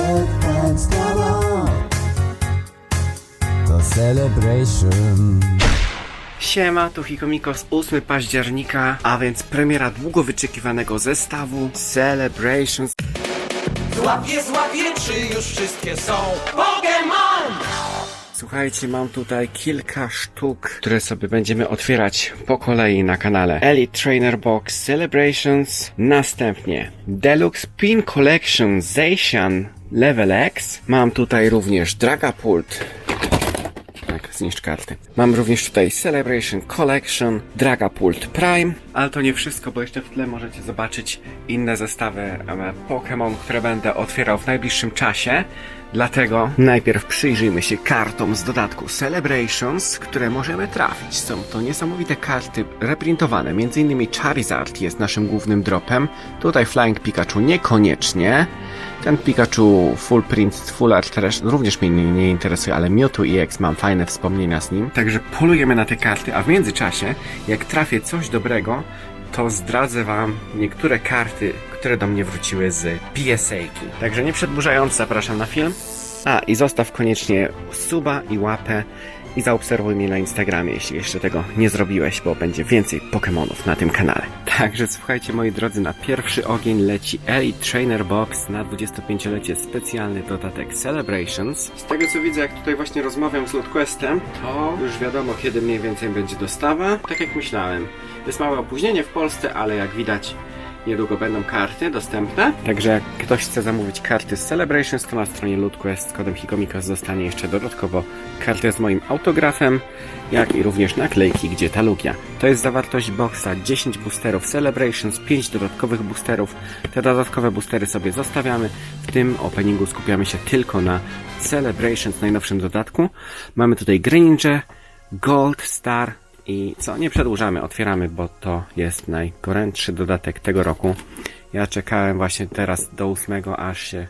and Stella. To celebration. Siema, tu Hikomikos 8 października, a więc premiera długo wyczekiwanego zestawu Celebrations. Złapie, złapie, czy już wszystkie są Pokémon! Słuchajcie, mam tutaj kilka sztuk, które sobie będziemy otwierać po kolei na kanale. Elite Trainer Box Celebrations, następnie Deluxe Pin Collection Zacian Level X. Mam tutaj również Dragapult. Tak, zniszcz karty. Mam również tutaj Celebration Collection, Dragapult Prime, ale to nie wszystko, bo jeszcze w tle możecie zobaczyć inne zestawy e, Pokémon, które będę otwierał w najbliższym czasie. Dlatego najpierw przyjrzyjmy się kartom z dodatku Celebrations, które możemy trafić. Są to niesamowite karty reprintowane, m.in. Charizard jest naszym głównym dropem. Tutaj Flying Pikachu niekoniecznie. Ten Pikachu Full Print, Full Art też również mnie nie, interesuje, ale Mewtwo EX mam fajne wspomnienia z nim. Także polujemy na te karty, a w międzyczasie, jak trafię coś dobrego, to zdradzę wam niektóre karty, które do mnie wróciły z PSA-ki. Także nie przedłużając, zapraszam na film. A, i zostaw koniecznie suba i łapę i zaobserwuj mnie na Instagramie, jeśli jeszcze tego nie zrobiłeś, bo będzie więcej Pokémonów na tym kanale. Także słuchajcie moi drodzy, na pierwszy ogień leci Elite Trainer Box na 25-lecie specjalny dodatek Celebrations. Z tego co widzę, jak tutaj właśnie rozmawiam z LotQuestem, to już wiadomo kiedy mniej więcej będzie dostawa. Tak jak myślałem. Jest małe opóźnienie w Polsce, ale jak widać Niedługo będą karty dostępne. Także jak ktoś chce zamówić karty z Celebrations, to na stronie LootQuest z kodem Hikomikos zostanie jeszcze dodatkowo karty z moim autografem, jak i również naklejki, gdzie ta lugia. To jest zawartość boxa 10 boosterów Celebrations, 5 dodatkowych boosterów. Te dodatkowe boostery sobie zostawiamy. W tym openingu skupiamy się tylko na Celebrations, najnowszym dodatku. Mamy tutaj Greninja, Gold Star, i co, nie przedłużamy, otwieramy, bo to jest najgorętszy dodatek tego roku. Ja czekałem właśnie teraz do ósmego, aż się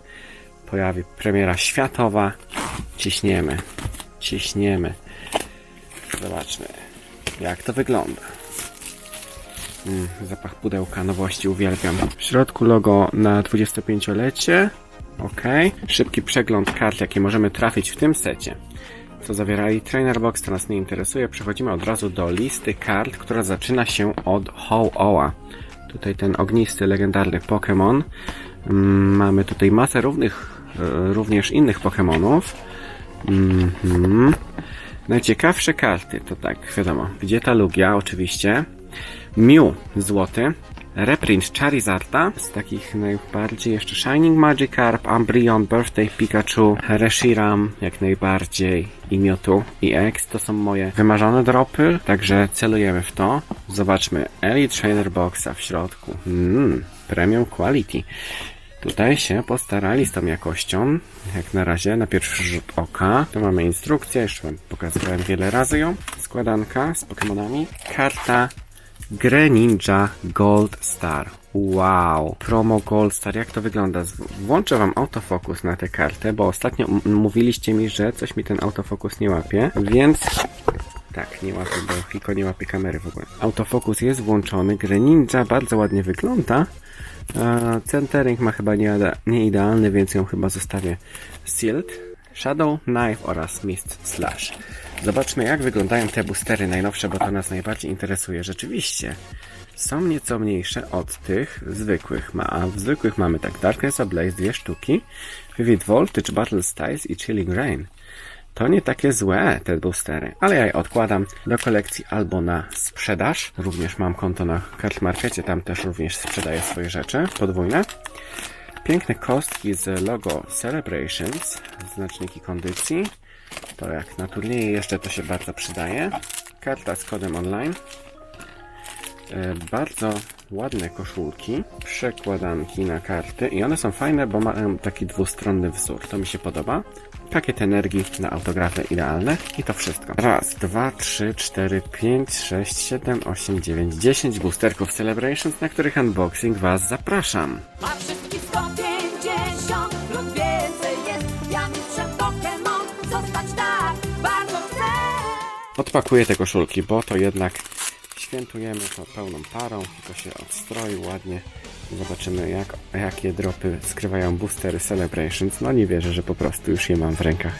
pojawi premiera światowa. Ciśniemy, ciśniemy. Zobaczmy, jak to wygląda. Mm, zapach pudełka, nowości, uwielbiam. W środku logo na 25-lecie. Ok. Szybki przegląd kart, jakie możemy trafić w tym secie co zawierali Trainer Box, to nas nie interesuje. Przechodzimy od razu do listy kart, która zaczyna się od Ho-Oa. Tutaj ten ognisty, legendarny Pokémon. Mm, Mamy tutaj masę równych, e, również innych Pokémonów. Mhm. Najciekawsze karty to tak, wiadomo, gdzie ta Lugia oczywiście. Mew złoty. Reprint Charizarda z takich najbardziej jeszcze Shining Magikarp, Umbreon, Birthday Pikachu, Reshiram jak najbardziej i Mewtwo i X to są moje wymarzone dropy, także celujemy w to. Zobaczmy Elite Trainer Boxa w środku. Mmm, premium quality. Tutaj się postarali z tą jakością, jak na razie, na pierwszy rzut oka. Tu mamy instrukcję, jeszcze wam pokazywałem wiele razy ją. Składanka z Pokémonami. Karta Greninja Gold Star. Wow, promo Gold Star, jak to wygląda? Włączę wam autofokus na tę kartę, bo ostatnio mówiliście mi, że coś mi ten autofokus nie łapie, więc tak, nie łapie, bo Hiko nie łapie kamery w ogóle. Autofokus jest włączony, Greninja bardzo ładnie wygląda. E, Centering ma chyba nie idealny, więc ją chyba zostawię sealed. Shadow, Knife oraz Mist Slash. Zobaczmy jak wyglądają te boostery najnowsze, bo to nas najbardziej interesuje. Rzeczywiście są nieco mniejsze od tych zwykłych. A w zwykłych mamy tak Darkness Ablaze dwie sztuki, Vivid Voltage, Battle Styles i Chilling Rain. To nie takie złe te boostery, ale ja je odkładam do kolekcji albo na sprzedaż. Również mam konto na Card Markecie, tam też również sprzedaję swoje rzeczy podwójne. Piękne kostki z logo Celebrations, znaczniki kondycji. To jak na turnieje jeszcze to się bardzo przydaje. Karta z kodem online. E, Bardzo ładne koszulki, przekładanki na karty i one są fajne, bo mają taki dwustronny wzór. To mi się podoba. Pakiet energii na autografy idealne i to wszystko. Raz, dwa, trzy, cztery, pięć, sześć, siedem, osiem, dziewięć, dziesięć boosterków Celebrations, na których unboxing Was zapraszam. A wszystkich 150 lub więcej jest Ja mistrzem Pokémon zostać tak bardzo chcę Odpakuję te koszulki, bo to jednak świętujemy to pełną parą, tylko się odstroi ładnie. Zobaczymy jak, jakie dropy skrywają boostery Celebrations. No nie wierzę, że po prostu już je mam w rękach.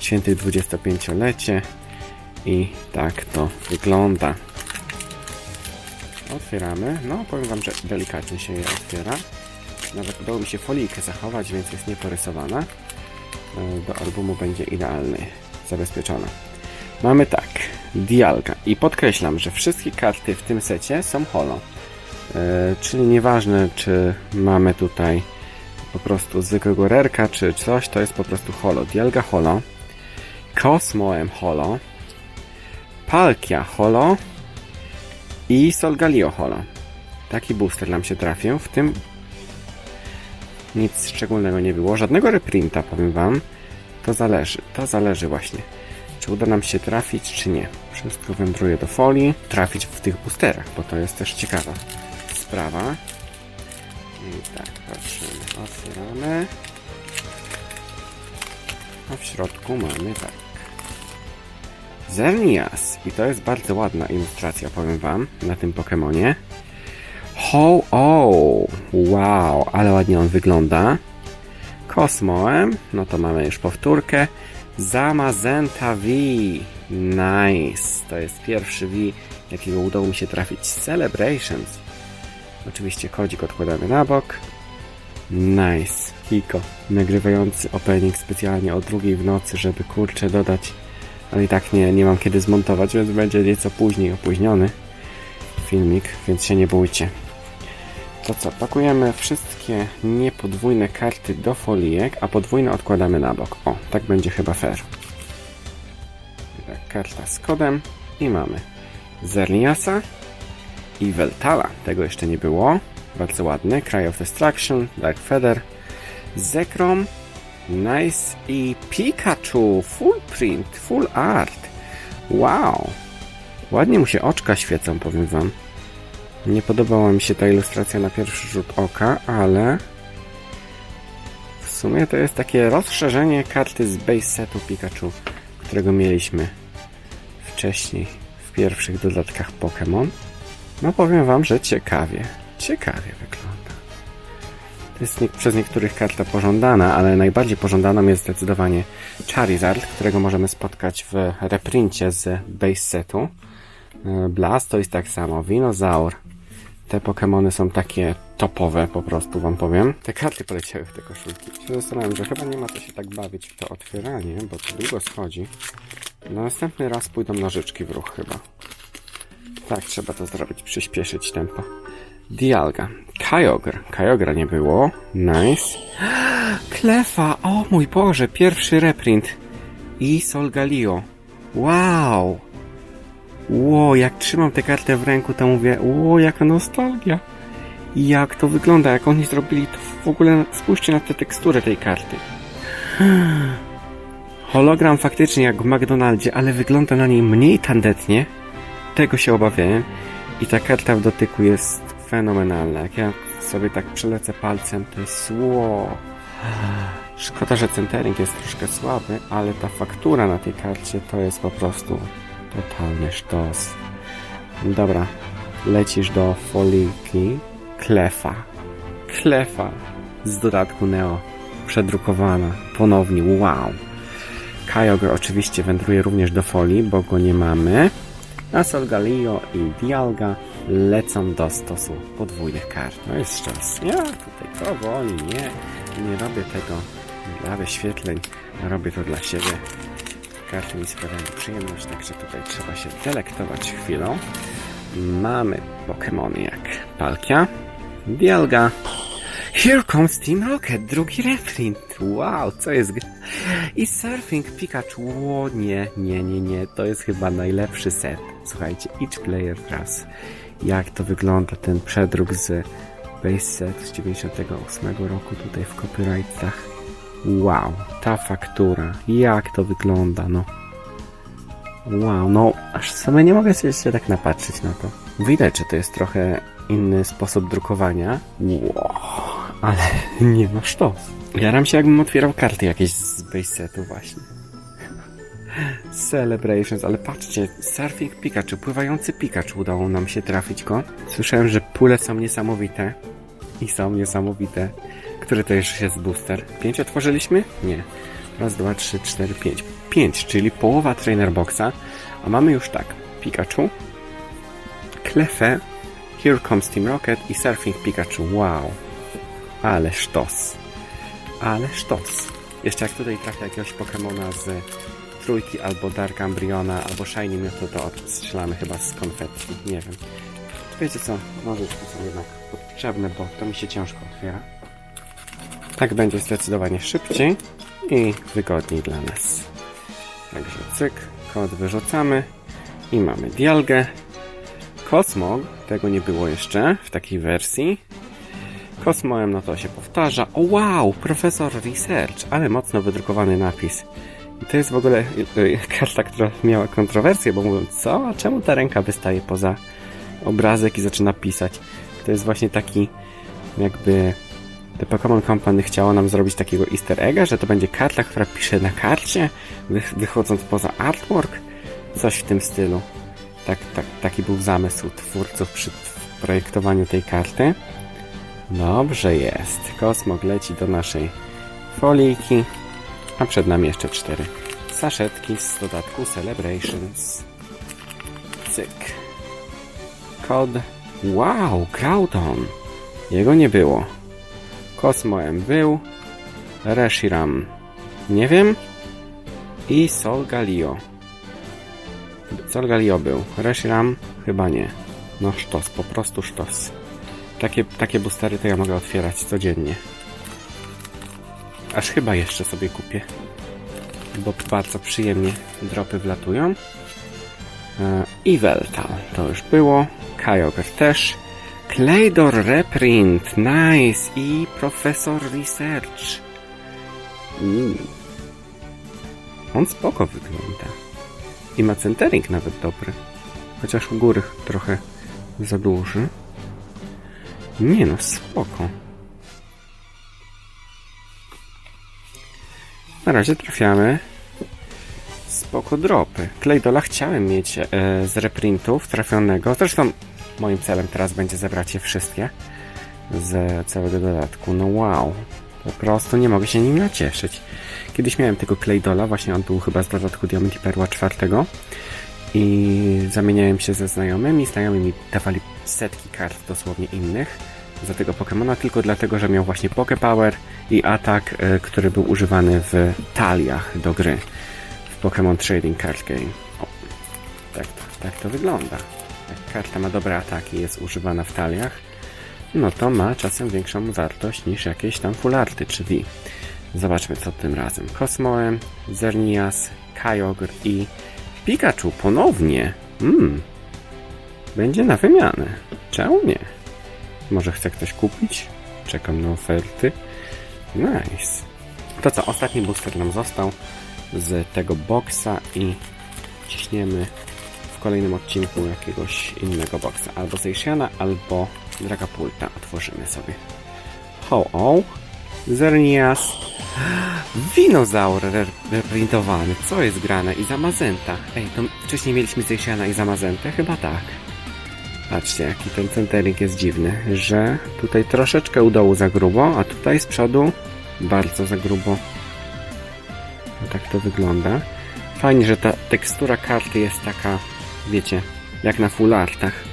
Święty 25-lecie i tak to wygląda. Otwieramy. No powiem Wam, że delikatnie się je otwiera. Nawet udało mi się folijkę zachować, więc jest nieporysowana. E, Do albumu będzie idealny, zabezpieczona. Mamy tak, Dialga i podkreślam, że wszystkie karty w tym secie są holo. E, czyli nieważne, czy mamy tutaj po prostu zwykłego rerka, czy coś, to jest po prostu holo. Dialga holo, Cosmo M holo, Palkia holo i Solgaleo holo. Taki booster nam się trafił, w tym nic szczególnego nie było, żadnego reprinta powiem wam. To zależy, to zależy właśnie. Czy uda nam się trafić, czy nie. Wszystko wędruje do folii. Trafić w tych boosterach, bo to jest też ciekawa sprawa. I tak, patrzymy, otwieramy. A w środku mamy tak. Zernias. I to jest bardzo ładna ilustracja, powiem wam, na tym Pokemonie. Ho, o, wow, ale ładnie on wygląda. Kosmoem, no to mamy już powtórkę. Zamazenta V, nice. To jest pierwszy V, jakiego udało mi się trafić. Celebrations. Oczywiście kodzik odkładamy na bok. Nice. Kiko, nagrywający opening specjalnie o drugiej w nocy, żeby kurczę dodać. Ale i tak nie, nie mam kiedy zmontować, więc będzie nieco później opóźniony filmik, więc się nie bójcie. To co, pakujemy wszystkie niepodwójne karty do folijek, a podwójne odkładamy na bok. O, tak będzie chyba fair. Karta z kodem i mamy Zerniasa i Veltala. Tego jeszcze nie było. Bardzo ładny. Cry of Destruction, Dark Feather, Zekrom, Nice i Pikachu. Full print, full art. Wow. Ładnie mu się oczka świecą, powiem wam. Nie podobała mi się ta ilustracja na pierwszy rzut oka, ale w sumie to jest takie rozszerzenie karty z base setu Pikachu, którego mieliśmy wcześniej w pierwszych dodatkach Pokémon. No powiem wam, że ciekawie, ciekawie wygląda. To jest nie, przez niektórych karta pożądana, ale najbardziej pożądaną jest zdecydowanie Charizard, którego możemy spotkać w reprincie z base setu. E, Blastoise tak samo, Winozaur. Te Pokémony są takie topowe, po prostu wam powiem. Te karty poleciały w te koszulki. Się zastanawiam, że chyba nie ma co się tak bawić w to otwieranie, bo to długo schodzi. Na następny raz pójdą nożyczki w ruch chyba. Tak, trzeba to zrobić, przyspieszyć tempo. Dialga. Kyogre. Kyogra nie było. Nice. Klefa! O mój Boże, pierwszy reprint. I Solgaleo. Wow! Ło, jak trzymam tę kartę w ręku, to mówię, ło, jaka nostalgia. Jak to wygląda, jak oni zrobili to w ogóle, spójrzcie na tę teksturę tej karty. Hologram faktycznie jak w McDonaldzie, ale wygląda na niej mniej tandetnie. Tego się obawiałem. I ta karta w dotyku jest fenomenalna. Jak ja sobie tak przelecę palcem, to jest ło. Szkoda, że centering jest troszkę słaby, ale ta faktura na tej karcie to jest po prostu totalny sztos. Dobra, lecisz do foliki. Klefa. Klefa z dodatku Neo. Przedrukowana. Ponownie. Wow. Kyogre oczywiście wędruje również do folii, bo go nie mamy. A Solgaleo i Dialga lecą do stosu podwójnych kart. No jest sztos. Ja tutaj powoli, nie, nie robię tego dla wyświetleń. Robię to dla siebie. Karty mi sprawiają przyjemność, także tutaj trzeba się delektować chwilą. Mamy Pokémony jak Palkia, Dialga. Here comes Team Rocket, drugi reprint. Wow, co jest? I Surfing Pikachu. O, nie, nie, nie, nie. To jest chyba najlepszy set. Słuchajcie, each player class. Jak to wygląda ten przedruk z base set z 98 roku tutaj w copyrightach. Wow, ta faktura. Jak to wygląda, no. Wow, no aż sobie nie mogę się tak napatrzeć na to. Widać, że to jest trochę inny sposób drukowania. Wow, ale nie ma sztos. Jaram się jakbym otwierał karty jakieś z base setu właśnie. Celebrations, ale patrzcie, Surfing Pikachu, pływający Pikachu udało nam się trafić go. Słyszałem, że pule są niesamowite. I są niesamowite. Który to jeszcze jest booster? Pięć otworzyliśmy? Nie. Raz, dwa, trzy, cztery, pięć. Pięć, czyli połowa Trainer Boxa. A mamy już tak. Pikachu, Klefę, Here Comes Team Rocket i Surfing Pikachu. Wow. Ale sztos. Ale sztos. Jeszcze jak tutaj trafia jakiegoś Pokemona z trójki, albo Dark Embryona, albo Shiny Mewtwo, to strzelamy chyba z konfetti. Nie wiem. Wiecie co? Nożyczki są jednak potrzebne, bo to mi się ciężko otwiera. Tak będzie zdecydowanie szybciej i wygodniej dla nas. Także cyk, kod wyrzucamy i mamy Dialgę. Kosmog, tego nie było jeszcze w takiej wersji. Kosmoem no to się powtarza. O wow, profesor Research, ale mocno wydrukowany napis. I to jest w ogóle y, y, karta, która miała kontrowersję, bo mówią, co? A czemu ta ręka wystaje poza obrazek i zaczyna pisać? To jest właśnie taki jakby The Pokémon Company chciało nam zrobić takiego easter egga, że to będzie karta, która pisze na karcie, wy- wychodząc poza artwork. Coś w tym stylu. Tak, tak, taki był zamysł twórców przy projektowaniu tej karty. Dobrze jest. Kosmog leci do naszej foliki, a przed nami jeszcze cztery saszetki z dodatku Celebrations. Cyk. Kod. Wow, Groudon. Jego nie było. Kosmoem był. Reshiram. Nie wiem. I Solgalio. Solgalio był. Reshiram chyba nie. No sztos, po prostu sztos. Takie, takie boostery to ja mogę otwierać codziennie. Aż chyba jeszcze sobie kupię. Bo bardzo przyjemnie dropy wlatują. E, I Veltal to już było. Kyogre też. Claydor Reprint, nice. I Professor Research. Mm. On spoko wygląda. I ma centering nawet dobry. Chociaż u góry trochę za duży. Nie no, spoko. Na razie trafiamy. Spoko dropy. Claydola chciałem mieć e, z reprintów trafionego. Zresztą moim celem teraz będzie zebrać je wszystkie z całego dodatku. No wow. Po prostu nie mogę się nim nacieszyć. Kiedyś miałem tego Claydola, właśnie on był chyba z dodatku Diamond i Perła czwartego i zamieniałem się ze znajomymi. Znajomi mi dawali setki kart dosłownie innych za tego Pokemona tylko dlatego, że miał właśnie Pokepower i atak, e, który był używany w taliach do gry w Pokémon Trading Card Game. O, tak, tak to wygląda. Jak karta ma dobre ataki jest używana w taliach, no to ma czasem większą wartość niż jakieś tam fularty czy V. Zobaczmy co tym razem. Kosmoem, Zernias, Kyogre i Pikachu ponownie. Mmm. Będzie na wymianę. Czemu nie? Może chce ktoś kupić? Czekam na oferty. Nice. To co, ostatni booster nam został z tego boxa i ciśniemy kolejnym odcinku jakiegoś innego boxa. Albo Zejsiana, albo Dragapulta otworzymy sobie. Ho, o, Zernias, Winozaur re- reprintowany. Co jest grane? I Zamazenta. Ej, to wcześniej mieliśmy Zejsiana i Zamazentę? Chyba tak. Patrzcie, jaki ten centering jest dziwny, że tutaj troszeczkę u dołu za grubo, a tutaj z przodu bardzo za grubo. No tak to wygląda. Fajnie, że ta tekstura karty jest taka, wiecie, jak na full artach.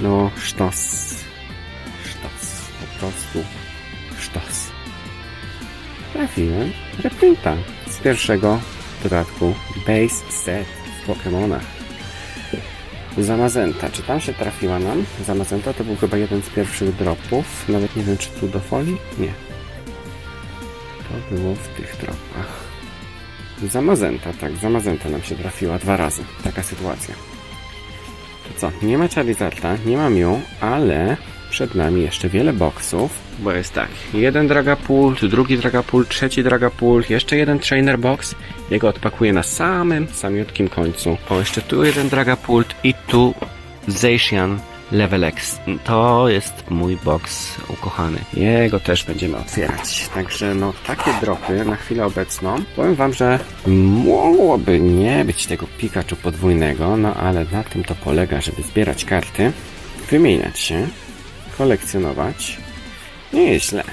No, sztos. Sztos. Po prostu sztos. Trafiłem reprinta z pierwszego dodatku Base Set w Pokémonach. Zamazenta. Czy tam się trafiła nam? Zamazenta to był chyba jeden z pierwszych dropów. Nawet nie wiem, czy tu do folii? Nie. To było w tych dropach. Zamazenta, tak. Zamazenta nam się trafiła dwa razy. Taka sytuacja. To co? Nie ma Charizarda, nie ma Mew, ale przed nami jeszcze wiele boksów. Bo jest tak. Jeden Dragapult, drugi Dragapult, trzeci Dragapult, jeszcze jeden Trainer Box. Jego odpakuję na samym, samiutkim końcu. O, jeszcze tu jeden Dragapult i tu Zacian Level X. To jest mój box ukochany. Jego też będziemy otwierać. Także no, takie dropy na chwilę obecną. Powiem wam, że mogłoby nie być tego Pikachu podwójnego, no ale na tym to polega, żeby zbierać karty, wymieniać się, kolekcjonować. Nie jest źle.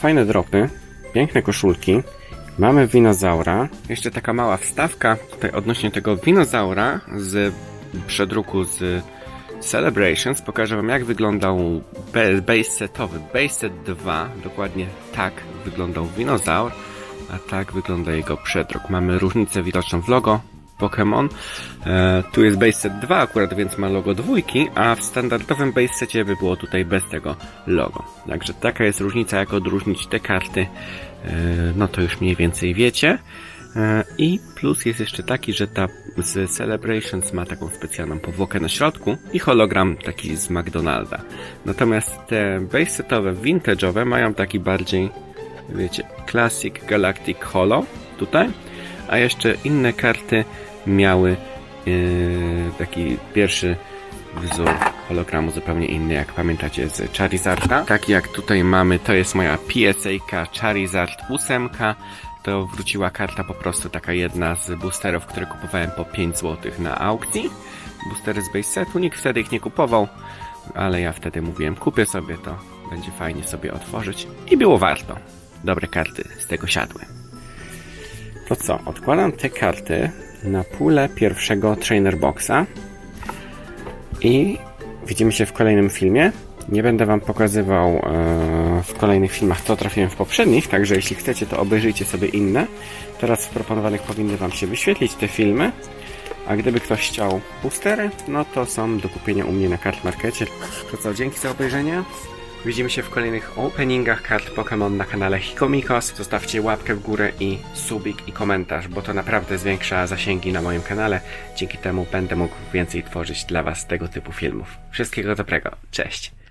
Fajne dropy, piękne koszulki. Mamy winozaura. Jeszcze taka mała wstawka tutaj odnośnie tego winozaura z przedruku z Celebrations. Pokażę Wam jak wyglądał base setowy. Base set 2. Dokładnie tak wyglądał winozaur, a tak wygląda jego przedruk. Mamy różnicę widoczną w logo. Pokémon. E, tu jest base set 2 akurat, więc ma logo dwójki, a w standardowym base secie by było tutaj bez tego logo. Także taka jest różnica, jak odróżnić te karty. E, no to już mniej więcej wiecie. E, I plus jest jeszcze taki, że ta z Celebrations ma taką specjalną powłokę na środku i hologram taki z McDonalda. Natomiast te base setowe, vintage'owe mają taki bardziej, wiecie, Classic Galactic Holo tutaj, a jeszcze inne karty miały yy, taki pierwszy wzór hologramu zupełnie inny, jak pamiętacie z Charizarda. Taki jak tutaj mamy, to jest moja PSA Charizard 8. To wróciła karta po prostu taka jedna z boosterów, które kupowałem po 5 zł na aukcji. Boostery z base setu, nikt wtedy ich nie kupował, ale ja wtedy mówiłem, kupię sobie to, będzie fajnie sobie otworzyć i było warto. Dobre karty z tego siadły. To co, odkładam te karty na pulę pierwszego Trainer Boxa i widzimy się w kolejnym filmie. Nie będę Wam pokazywał e, w kolejnych filmach, co trafiłem w poprzednich, także jeśli chcecie, to obejrzyjcie sobie inne. Teraz w proponowanych powinny Wam się wyświetlić te filmy. A gdyby ktoś chciał boostery, no to są do kupienia u mnie na Card Markecie. To co, dzięki za obejrzenie. Widzimy się w kolejnych openingach kart Pokémon na kanale Hikomikos. Zostawcie łapkę w górę i subik i komentarz, bo to naprawdę zwiększa zasięgi na moim kanale. Dzięki temu będę mógł więcej tworzyć dla Was tego typu filmów. Wszystkiego dobrego. Cześć!